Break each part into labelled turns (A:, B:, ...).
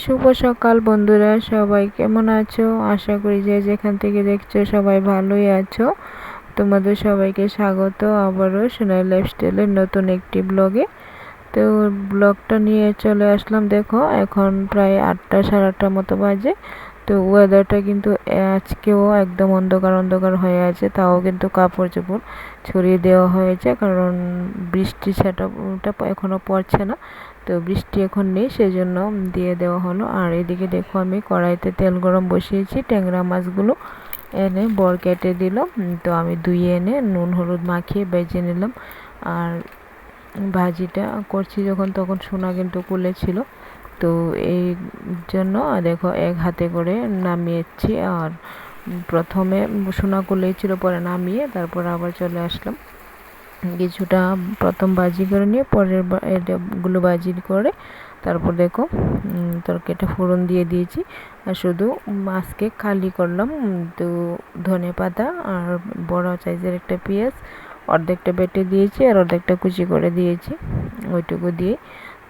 A: শুভ সকাল বন্ধুরা, সবাই কেমন আছো? আশা করি যে যেখান থেকে দেখছ সবাই ভালোই আছো। তোমাদের সবাইকে স্বাগত আবারও সোনাই লাইফস্টাইলের নতুন একটি ব্লগে। তো ব্লগটা নিয়ে চলে আসলাম, দেখো এখন প্রায় আটটা, সাড়ে আটটার মতো বাজে। তো ওয়েদারটা কিন্তু আজকেও একদম অন্ধকার অন্ধকার হয়ে আছে। তাও কিন্তু কাপড় চোপড় ছড়িয়ে দেওয়া হয়েছে, কারণ বৃষ্টি সেটা এখনও পড়ছে না। তো বৃষ্টি এখন নেই সেই জন্য দিয়ে দেওয়া হলো। আর এদিকে দেখো আমি কড়াইতে তেল গরম বসিয়েছি, ট্যাংরা মাছগুলো এনে বর কেটে দিল। তো আমি ধুয়ে এনে নুন, হলুদ মাখিয়ে বেজে নিলাম। আর ভাজিটা করছি যখন, তখন সোনা কিন্তু কুলে ছিল তো এই জন্য দেখো এক হাতে করে নামিয়েছি আর প্রথমে সোনা কুলেই ছিল, পরে নামিয়ে তারপর আবার চলে আসলাম। কিছুটা প্রথম বাজি করে নিয়ে পরের এগুলো বাজি করে তারপর দেখো তরকারিটা ফোড়ন দিয়ে দিয়েছি। আর শুধু মাছকে খালি করলাম তো ধনে পাতা আর বড় সাইজের একটা পেঁয়াজ, অর্ধেকটা বেটে দিয়েছি আর অর্ধেকটা কুচি করে দিয়েছি। ওইটুকু দিয়ে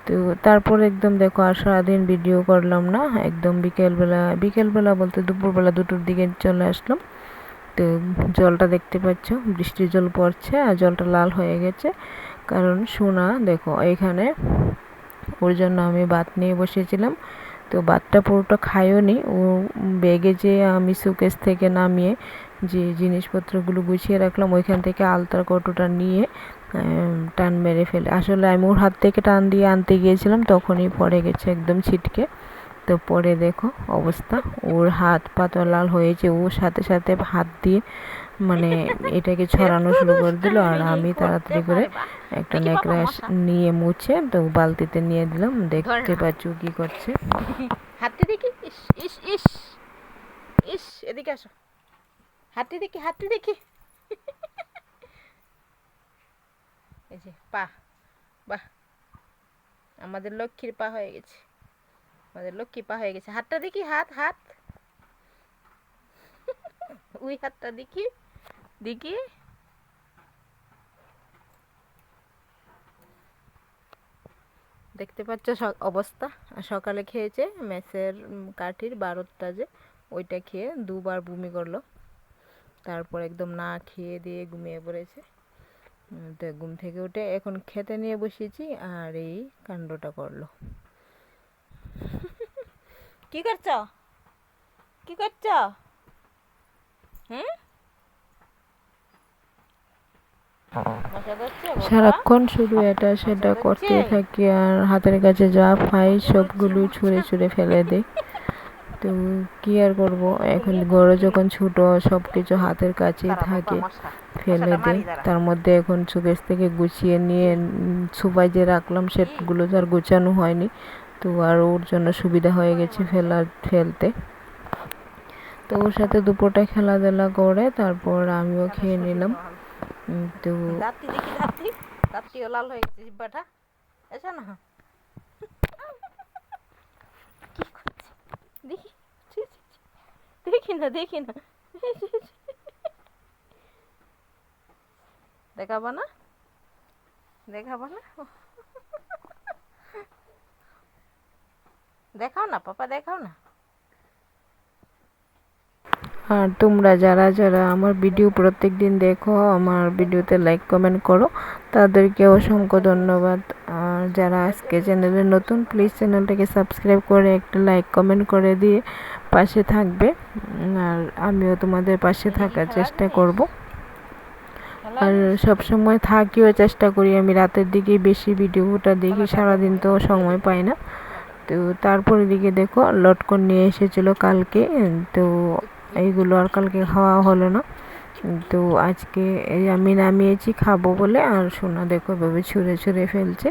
A: তো তারপর একদম দেখো আর সারাদিন ভিডিও করলাম না, একদম বিকেলবেলা বিকেলবেলা বলতে দুপুরবেলা দুটোর দিকে চলে আসলাম। তো জলটা দেখতে পাচ্ছ, বৃষ্টির জল পড়ছে আর জলটা লাল হয়ে গেছে। কারণ সোনা দেখো এখানে, ওর জন্য আমি ভাত নিয়ে বসেছিলাম। তো ভাতটা পুরোটা খায়ও নি, ও ব্যাগে যে আমি সুকেস থেকে নামিয়ে যে জিনিসপত্রগুলো গুছিয়ে রাখলাম, ওইখান থেকে আলতার কৌটোটা নিয়ে টান মেরে ফেলে। আসলে আমি ওর হাত থেকে টান দিয়ে আনতে গিয়েছিলাম তখনই পড়ে গেছে একদম ছিটকে। তো পরে দেখো অবস্থা ওর হাত পাতা লাল হয়েছে ও সাথে সাথে হাত দিয়ে মানে এটাকে ছড়ানো শুরু করে দিল আর আমি তাড়াতাড়ি করে একটা নেকড়া নিয়ে মুছে তো বালতিতে নিয়ে দিলাম। দেখতে পাচ্ছ কি করছে।
B: হাতে দেখি ইস ইস ইস ইস এদিকে আসো। হাতে দেখি হাতে দেখি। এই যে পা বাহ। আমাদের লক্ষ্মীর পা হয়ে গেছে। আমাদের লক্ষ্মী পা হয়ে গেছে। হাতটা দেখি, হাত হাত। ওই হাতটা দেখি দেখি। দেখতে পাচ্ছ অবস্থা। সকালে খেয়েছে মেসের কাঠির বারোটা যে, ওইটা খেয়ে দুবার বমি করল। তারপর একদম না খেয়ে দিয়ে ঘুমিয়ে পড়েছে। ঘুম থেকে উঠে এখন খেতে নিয়ে বসিয়েছি আর এই কাণ্ডটা করল। কি করছ? কি করছ? হুম?
A: সারাক্ষণ শুধু এটা সেটা করতে থাকি আর হাতের কাছে যা পাই সবগুলো ছুঁড়ে ছুঁড়ে ফেলে দিই। তো কি আর করব? এখন গড়ে যখন ছোট সব কিছু হাতের কাছেই থাকে ফেলে দিই তার। মধ্যে এখন সুকেশ থেকে গুছিয়ে নিয়ে সুপাই যে রাখলাম সেগুলো তো আর গুছানো হয়নি। তো আর ওর জন্য সুবিধা হয়ে গেছে ফেলা ফেলতে। তো ওর সাথে দুপুরটা খেলাধুলা করে তারপর আমিও খেয়ে নিলাম। তো
B: লাল হয়ে গেছে জিব্বাটা। না কি করছে দেখি দেখি না দেখি না। দেখাবো না? দেখাবো না? দেখাও না, পাপা, দেখাও না।
A: আর তোমরা যারা যারা আমার ভিডিও প্রত্যেক দিন দেখো, আমার ভিডিওতে লাইক কমেন্ট করো। তাদেরকে অসংখ্য ধন্যবাদ। আর যারা আজকে চ্যানেলে নতুন প্লিজ চ্যানেলটাকে সাবস্ক্রাইব করে একটা লাইক কমেন্ট করে দিয়ে পাশে থাকবে। আর আমিও তোমাদের পাশে থাকার চেষ্টা করব। আর সবসময় থাকিও চেষ্টা করি, আমি রাতের দিকে বেশি ভিডিওটা দেখি, সারাদিন তো সময় পাই না। তো তারপরে দিকে দেখো, লটকন নিয়ে এসেছিল কালকে, তো এইগুলো আর কালকে খাওয়া হলো না। তো আজকে আমি নামিয়েছি, খাব বলে, আর সোনা দেখো এভাবে ছুঁড়ে ছুঁড়ে ফেলছে।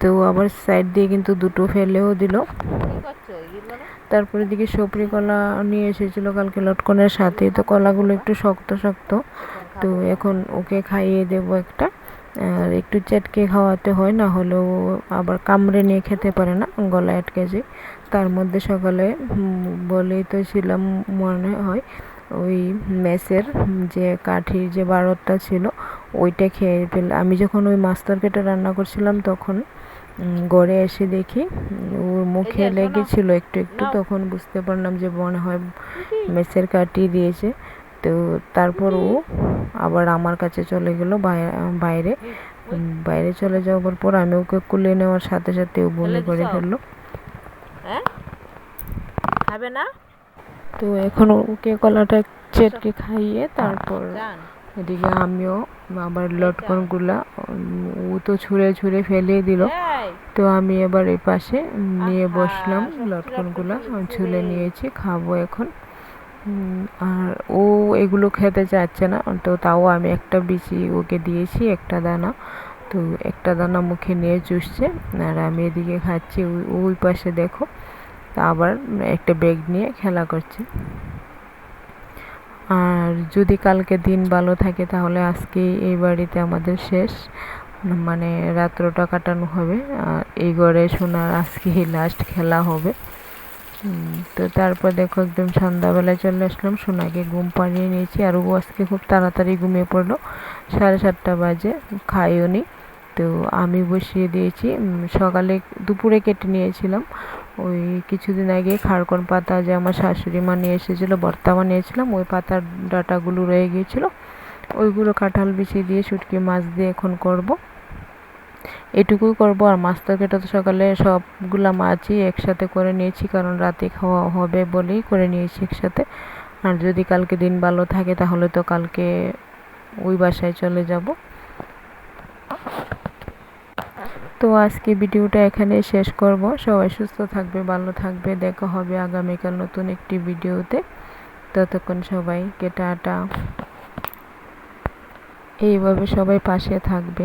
A: তো আবার সাইড দিয়ে কিন্তু দুটো ফেলেও দিল। তারপরে দিকে সপরি কলা নিয়ে এসেছিল কালকে লটকনের সাথে। তো কলাগুলো একটু শক্ত শক্ত। তো এখন ওকে খাইয়ে দেবো একটা। আর একটু চেটকে খাওয়াতে হয়, না হলেও আবার কামড়ে নিয়ে খেতে পারে না গলায় আটকে যায় তার মধ্যে সকালে বলেই তো ছিলাম মনে হয়, ওই মেসের যে কাঠির যে বারোটা ছিল ওইটা খেয়ে ফেলে আমি যখন ওই মাছ তরকারিটা রান্না করছিলাম তখন গড়ে এসে দেখি ওর মুখে লেগেছিল একটু একটু তখন বুঝতে পারলাম যে মনে হয় মেসের কাটি দিয়েছে। তো তারপর ও আবার আমার কাছে চলে গেল বাইরে। বাইরে চলে যাওয়ার পর আমি ওকে কুলে নেওয়ার সাথে সাথে ও বমি করে ফেলল।
B: হ্যাঁ? খাবে না?
A: তো এখন ওকে কলাটা চেটকে খাইয়ে তারপর এদিকে আমিও আবার লটকনগুলা ও তো ছুঁড়ে ছুঁড়ে ফেলিয়ে দিল। তো আমি এবার এই পাশে নিয়ে বসলাম লটকনগুলা ঝুলে নিয়েছি খাব এখন। আর ও এগুলো খেতে চাচ্ছে না তো তাও আমি একটা বিচি ওকে দিয়েছি একটা দানা। তো একটা দানা মুখে নিয়ে চুষছে আর আমি এদিকে খাচ্ছি ওই- ওই পাশে দেখো তা আবার একটা ব্যাগ নিয়ে খেলা করছে। আর যদি কালকে দিন ভালো থাকে, তাহলে আজকে এই বাড়িতে আমাদের শেষ। মানে রাত্রটা কাটানো হবে, আর এই ঘরে শোনার আজকে লাস্ট খেলা হবে। তো তারপর দেখো একদম সন্ধ্যাবেলায় চলে আসলাম, সোনাকে ঘুম পাড়িয়ে নিয়েছি, আর ও আজকে খুব তাড়াতাড়ি ঘুমিয়ে পড়ল। সাড়ে সাতটা বাজে খাইও নি তো আমি বসিয়ে দিয়েছি সকালে দুপুরে কেটে নিয়েছিলাম। ওই কিছুদিন আগে খারকন পাতা যে আমার শাশুড়ি মা নিয়ে এসেছিল ভর্তা বানিয়েছিলাম ওই পাতার ডাটাগুলো রয়ে গিয়েছিল। ওইগুলো কাঁঠাল বিছিয়ে দিয়ে, শুটকি মাছ দিয়ে এখন করব। এটুকুই করব আর মাছ তরকারিটা তো সকালে সবগুলা মাছই একসাথে করে নিয়েছি, কারণ রাতে খাওয়া হবে বলেই করে নিয়েছি একসাথে। আর যদি কালকে দিন ভালো থাকে, তাহলে তো কালকে ওই বাসায় চলে যাব। তো আজকে ভিডিওটা এখানে শেষ করব। সবাই সুস্থ থাকবে, ভালো থাকবে। দেখা হবে আগামীকাল নতুন একটি ভিডিওতে। ততক্ষণ সবাইকে টাটা। এইভাবে সবাই পাশে থাকবে।